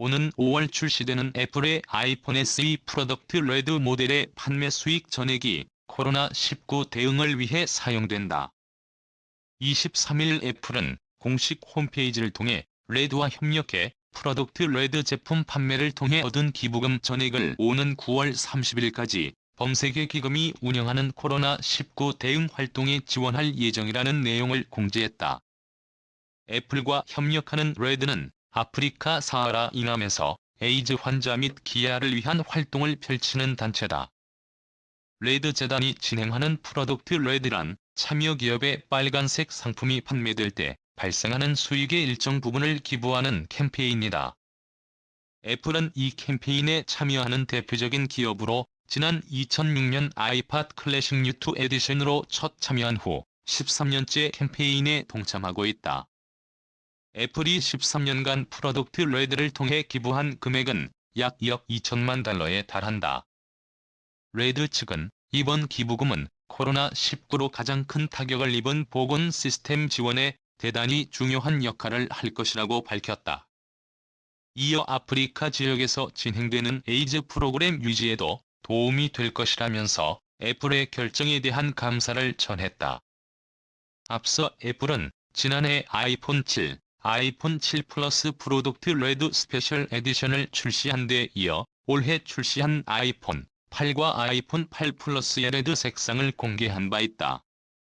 오는 5월 출시되는 애플의 아이폰 SE 프로덕트 레드 모델의 판매 수익 전액이 코로나19 대응을 위해 사용된다. 23일 애플은 공식 홈페이지를 통해 레드와 협력해 프로덕트 레드 제품 판매를 통해 얻은 기부금 전액을 오는 9월 30일까지 범세계 기금이 운영하는 코로나19 대응 활동에 지원할 예정이라는 내용을 공지했다. 애플과 협력하는 레드는 아프리카 사하라 이남에서 에이즈 환자 및 기아를 위한 활동을 펼치는 단체다. 레드 재단이 진행하는 프로덕트 레드란 참여 기업의 빨간색 상품이 판매될 때 발생하는 수익의 일정 부분을 기부하는 캠페인이다. 애플은 이 캠페인에 참여하는 대표적인 기업으로 지난 2006년 아이팟 클래식 U2 에디션으로 첫 참여한 후 13년째 캠페인에 동참하고 있다. 애플이 13년간 프로덕트 레드를 통해 기부한 금액은 약 2억 2천만 달러에 달한다. 레드 측은 이번 기부금은 코로나19로 가장 큰 타격을 입은 보건 시스템 지원에 대단히 중요한 역할을 할 것이라고 밝혔다. 이어 아프리카 지역에서 진행되는 에이즈 프로그램 유지에도 도움이 될 것이라면서 애플의 결정에 대한 감사를 전했다. 앞서 애플은 지난해 아이폰 7, 아이폰 7 플러스 프로덕트 레드 스페셜 에디션을 출시한 데 이어 올해 출시한 아이폰 8과 아이폰 8 플러스의 레드 색상을 공개한 바 있다.